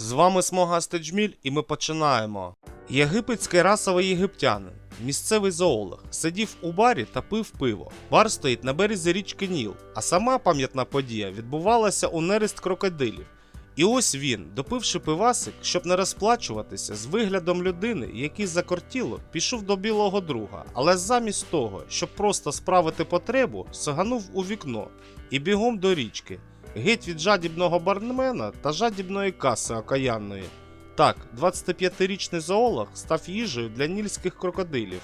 З вами Смога Стеджміль і ми починаємо. Єгипетський расовий єгиптянин, місцевий зоолог, сидів у барі та пив пиво. Бар стоїть на березі річки Ніл, а сама пам'ятна подія відбувалася у нерест крокодилів. І ось він, допивши пивасик, щоб не розплачуватися з виглядом людини, який закортіло, пішов до білого друга, але замість того, щоб просто справити потребу, сиганув у вікно і бігом до річки, геть від жадібного бармена та жадібної каси окаянної. Так, 25-річний зоолог став їжею для нільських крокодилів.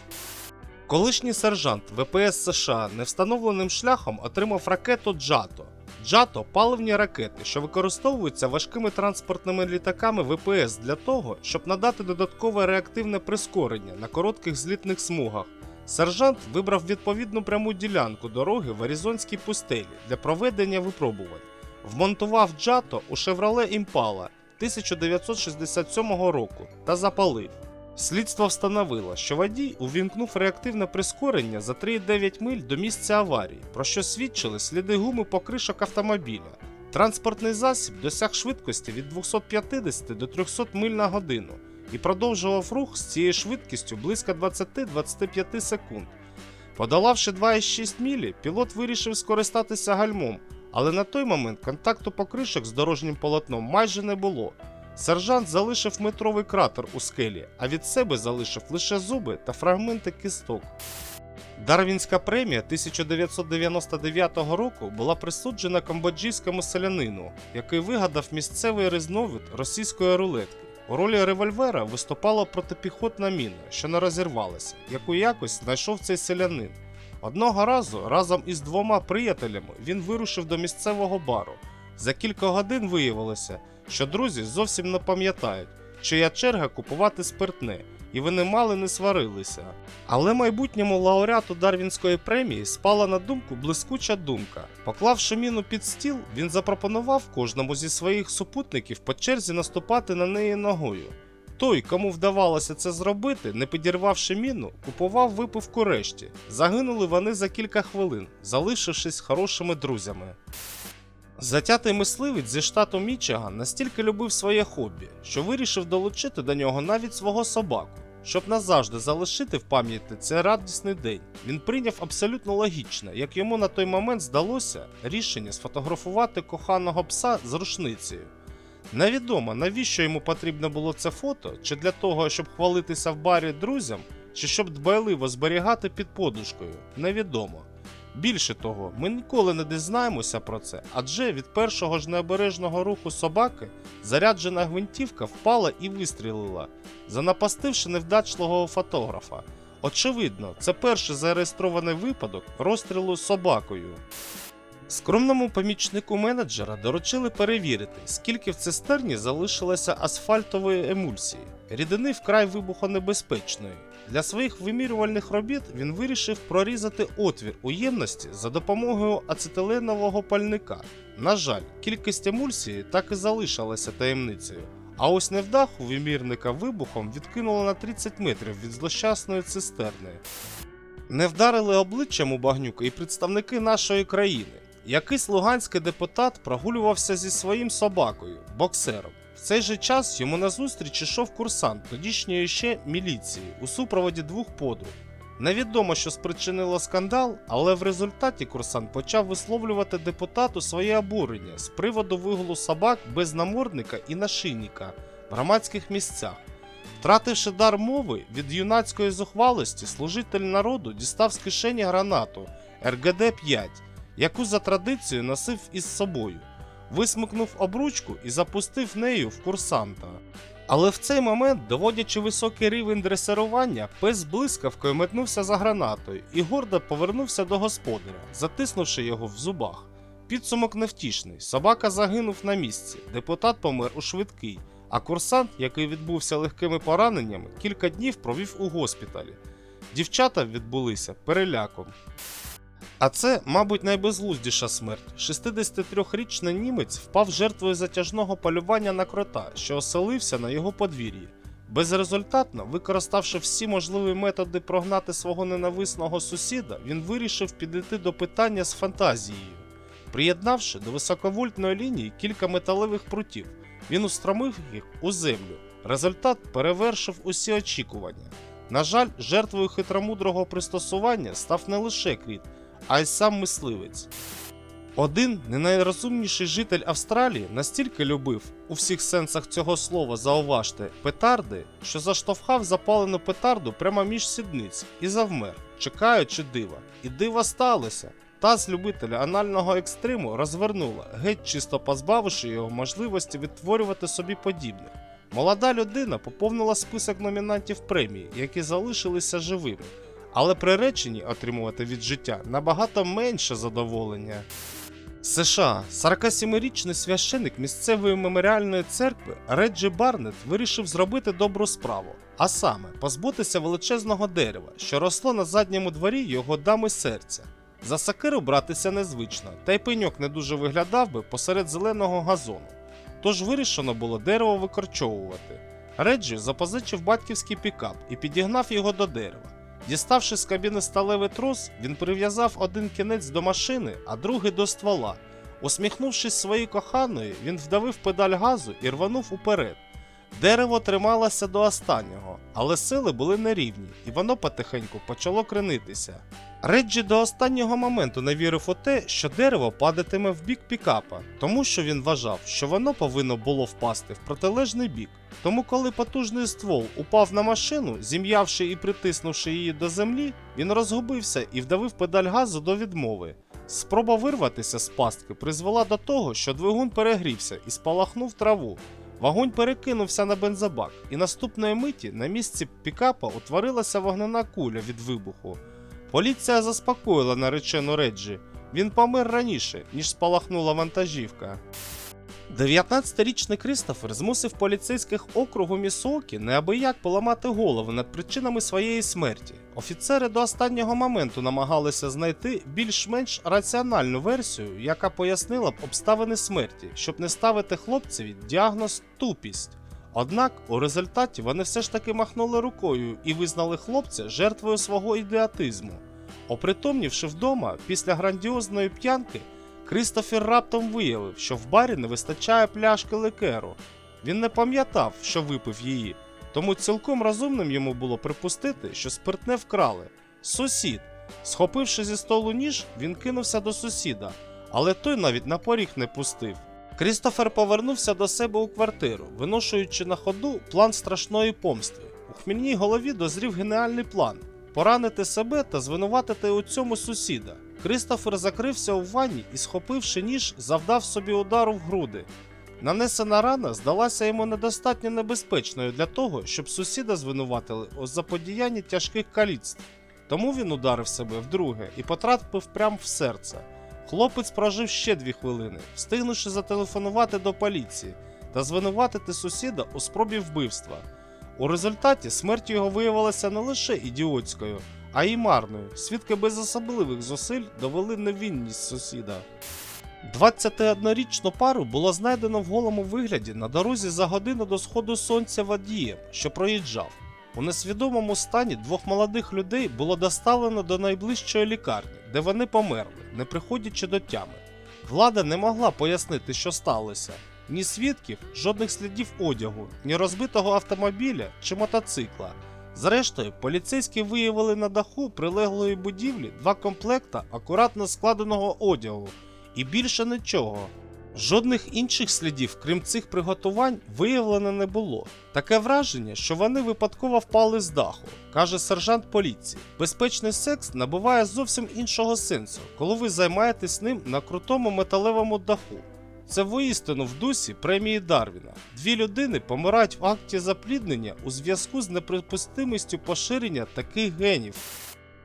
Колишній сержант ВПС США невстановленим шляхом отримав ракету Джато. Джато паливні ракети, що використовуються важкими транспортними літаками ВПС для того, щоб надати додаткове реактивне прискорення на коротких злітних смугах. Сержант вибрав відповідну пряму ділянку дороги в Аризонській пустелі для проведення випробувань. Вмонтував Джато у Chevrolet Impala 1967 року та запалив. Слідство встановило, що водій увімкнув реактивне прискорення за 3,9 миль до місця аварії, про що свідчили сліди гуми покришок автомобіля. Транспортний засіб досяг швидкості від 250 до 300 миль на годину і продовжував рух з цією швидкістю близько 20-25 секунд. Подолавши 2,6 мілі, пілот вирішив скористатися гальмом, але на той момент контакту покришок з дорожнім полотном майже не було. Сержант залишив метровий кратер у скелі, а від себе залишив лише зуби та фрагменти кісток. Дарвінська премія 1999 року була присуджена камбоджійському селянину, який вигадав місцевий різновид російської рулетки. У ролі револьвера виступала протипіхотна міна, що не розірвалася, яку якось знайшов цей селянин. Одного разу разом із двома приятелями він вирушив до місцевого бару. За кілька годин виявилося, що друзі зовсім не пам'ятають, чия черга купувати спиртне, і вони мало не сварилися. Але майбутньому лауреату Дарвінської премії спала на думку блискуча думка. Поклавши міну під стіл, він запропонував кожному зі своїх супутників по черзі наступати на неї ногою. Той, кому вдавалося це зробити, не підірвавши міну, купував випивку решті. Загинули вони за кілька хвилин, залишившись хорошими друзями. Затятий мисливець зі штату Мічиган настільки любив своє хобі, що вирішив долучити до нього навіть свого собаку. Щоб назавжди залишити в пам'яті цей радісний день, він прийняв абсолютно логічне, як йому на той момент здалося, рішення сфотографувати коханого пса з рушницею. Невідомо, навіщо йому потрібно було це фото, чи для того, щоб хвалитися в барі друзям, чи щоб дбайливо зберігати під подушкою, невідомо. Більше того, ми ніколи не дізнаємося про це, адже від першого ж необережного руху собаки заряджена гвинтівка впала і вистрілила, занапастивши невдачливого фотографа. Очевидно, це перший зареєстрований випадок розстрілу собакою. Скромному помічнику менеджера доручили перевірити, скільки в цистерні залишилося асфальтової емульсії, рідини вкрай вибухонебезпечної. Для своїх вимірювальних робіт він вирішив прорізати отвір у ємності за допомогою ацетиленового пальника. На жаль, кількість емульсії так і залишилася таємницею. А ось невдаху вимірника вибухом відкинуло на 30 метрів від злощасної цистерни. Не вдарили обличчям у багнюка і представники нашої країни. Якийсь луганський депутат прогулювався зі своїм собакою, боксером. В цей же час йому назустріч ішов курсант тодішньої ще міліції у супроводі двох подруг. Невідомо, що спричинило скандал, але в результаті курсант почав висловлювати депутату своє обурення з приводу вигулу собак без намордника і нашийника в громадських місцях. Втративши дар мови від юнацької зухвалості, служитель народу дістав з кишені гранату РГД-5, яку за традицією носив із собою, висмикнув обручку і запустив нею в курсанта. Але в цей момент, доводячи високий рівень дресирування, пес блискавкою метнувся за гранатою і гордо повернувся до господаря, затиснувши його в зубах. Підсумок невтішний. Собака загинув на місці, депутат помер у швидкий, а курсант, який відбувся легкими пораненнями, кілька днів провів у госпіталі. Дівчата відбулися переляком. А це, мабуть, найбезглуздіша смерть. 63-річний німець впав жертвою затяжного полювання на крота, що оселився на його подвір'ї. Безрезультатно, використавши всі можливі методи прогнати свого ненависного сусіда, він вирішив підійти до питання з фантазією. Приєднавши до високовольтної лінії кілька металевих прутів, Він устромив їх у землю. Результат перевершив усі очікування. На жаль, жертвою хитромудрого пристосування став не лише Кріт, а й сам мисливець. Один не найрозумніший житель Австралії настільки любив у всіх сенсах цього слова зауважте петарди, що заштовхав запалену петарду прямо між сідниць і завмер, чекаючи дива. І диво сталося. Та з любителя анального екстриму розвернула, геть чисто позбавивши його можливості відтворювати собі подібне. Молода людина поповнила список номінантів премії, які залишилися живими, але приречені отримувати від життя набагато менше задоволення. США 47-річний священик місцевої меморіальної церкви Реджі Барнет вирішив зробити добру справу, а саме позбутися величезного дерева, що росло на задньому дворі його дами серця. За сакиру братися незвично, та й пеньок не дуже виглядав би посеред зеленого газону. Тож вирішено було дерево викорчовувати. Реджі запозичив батьківський пікап і підігнав його до дерева. Діставши з кабіни сталевий трос, він прив'язав один кінець до машини, а другий до ствола. Усміхнувшись своїй коханої, він вдавив педаль газу і рванув уперед. Дерево трималося до останнього, але сили були нерівні, і воно потихеньку почало кренитися. Реджі до останнього моменту не вірив у те, що дерево падатиме в бік пікапа, тому що він вважав, що воно повинно було впасти в протилежний бік. Тому, коли потужний ствол упав на машину, зім'явши і притиснувши її до землі, він розгубився і вдавив педаль газу до відмови. Спроба вирватися з пастки призвела до того, що двигун перегрівся і спалахнув траву. Вогонь перекинувся на бензобак, і наступної миті на місці пікапа утворилася вогнена куля від вибуху. Поліція заспокоїла наречену Реджі. Він помер раніше, ніж спалахнула вантажівка. 19-річний Крістофер змусив поліцейських округу Місокі неабияк поламати голову над причинами своєї смерті. Офіцери до останнього моменту намагалися знайти більш-менш раціональну версію, яка пояснила б обставини смерті, щоб не ставити хлопцеві діагноз тупість. Однак у результаті вони все ж таки махнули рукою і визнали хлопця жертвою свого ідіотизму. Опритомнівши вдома після грандіозної п'янки, Крістофер раптом виявив, що в барі не вистачає пляшки ликеру. Він не пам'ятав, що випив її, тому цілком розумним йому було припустити, що спиртне вкрали. Сусід. Схопивши зі столу ніж, він кинувся до сусіда, але той навіть на поріг не пустив. Крістофер повернувся до себе у квартиру, виношуючи на ходу план страшної помсти. У хмільній голові дозрів геніальний план поранити себе та звинуватити у цьому сусіда. Крістофер закрився у ванні і, схопивши ніж, завдав собі удару в груди. Нанесена рана здалася йому недостатньо небезпечною для того, щоб сусіда звинуватили у заподіянні тяжких каліцтв. Тому він ударив себе вдруге і потрапив прямо в серце. Хлопець прожив ще дві хвилини, встигнувши зателефонувати до поліції та звинуватити сусіда у спробі вбивства. У результаті смерть його виявилася не лише ідіотською, а й марною. Свідки без особливих зусиль довели невинність сусіда. 21-річну пару було знайдено в голому вигляді на дорозі за годину до сходу сонця водієм, що проїжджав. У несвідомому стані двох молодих людей було доставлено до найближчої лікарні, де вони померли, не приходячи до тями. Влада не могла пояснити, що сталося. Ні свідків, жодних слідів одягу, ні розбитого автомобіля чи мотоцикла. Зрештою, поліцейські виявили на даху прилеглої будівлі два комплекта акуратно складеного одягу і більше нічого. Жодних інших слідів, крім цих приготувань, виявлено не було. Таке враження, що вони випадково впали з даху, каже сержант поліції. Безпечний секс набуває зовсім іншого сенсу, коли ви займаєтесь ним на крутому металевому даху. Це воістину в дусі премії Дарвіна. Дві людини помирають в акті запліднення у зв'язку з неприпустимістю поширення таких генів.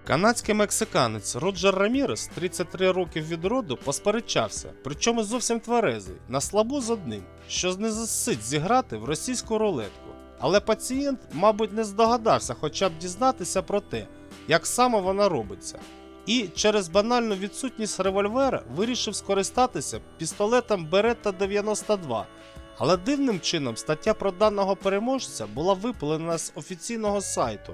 Канадський мексиканець Роджер Рамірес, 33 років від роду, посперечався, причому зовсім тверезий, на слабу з одним, що не засить зіграти в російську рулетку. Але пацієнт, мабуть, не здогадався хоча б дізнатися про те, як саме вона робиться. І через банальну відсутність револьвера вирішив скористатися пістолетом Beretta 92. Але дивним чином стаття про даного переможця була випалена з офіційного сайту,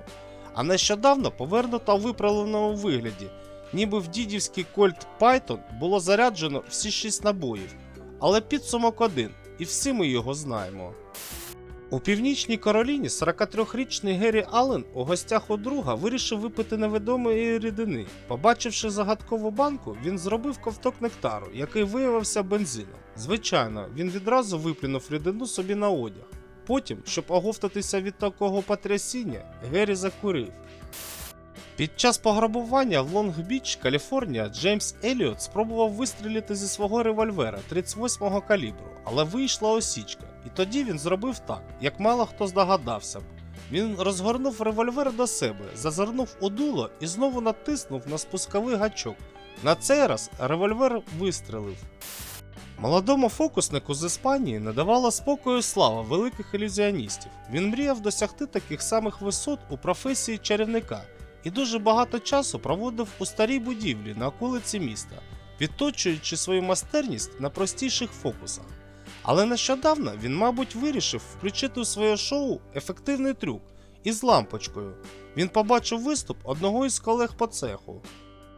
а нещодавно повернута у виправленому вигляді, ніби в дідівський Colt Python було заряджено всі 6 набоїв. Але підсумок один: і всі ми його знаємо. У північній Кароліні 43-річний Геррі Аллен у гостях у друга вирішив випити невідомої рідини. Побачивши загадкову банку, він зробив ковток нектару, який виявився бензином. Звичайно, він відразу виплюнув рідину собі на одяг. Потім, щоб оговтатися від такого потрясіння, Геррі закурив. Під час пограбування в Лонг-Біч, Каліфорнія, Джеймс Еліот спробував вистрілити зі свого револьвера 38-го калібру, але вийшла осічка, і тоді він зробив так, як мало хто здогадався б. Він розгорнув револьвер до себе, зазирнув у дуло і знову натиснув на спусковий гачок. На цей раз револьвер вистрелив. Молодому фокуснику з Іспанії не спокою слава великих ілюзіоністів. Він мріяв досягти таких самих висот у професії чарівника і дуже багато часу проводив у старій будівлі на околиці міста, відточуючи свою майстерність на простіших фокусах. Але нещодавно він, мабуть, вирішив включити у своє шоу ефективний трюк із лампочкою. Він побачив виступ одного із колег по цеху.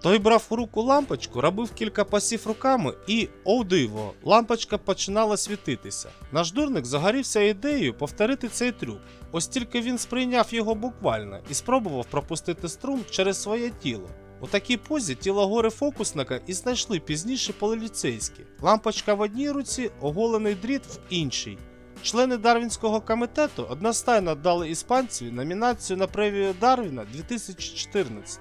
Той брав у руку лампочку, робив кілька пасів руками і, о диво, лампочка починала світитися. Наш дурник загорівся ідеєю повторити цей трюк. Ось тільки він сприйняв його буквально і спробував пропустити струм через своє тіло. У такій позі тіло гори фокусника і знайшли пізніше поліцейські. Лампочка в одній руці, оголений дріт в іншій. Члени Дарвінського комітету одностайно дали іспанцеві номінацію на премію Дарвіна 2014.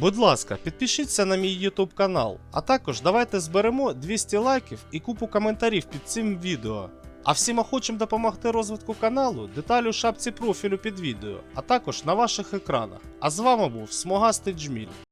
Будь ласка, підпишіться на мій YouTube канал, а також давайте зберемо 200 лайків і купу коментарів під цим відео. А всім охочим допомогти розвитку каналу, деталі у шапці профілю під відео, а також на ваших екранах. А з вами був Смогастий Джміль.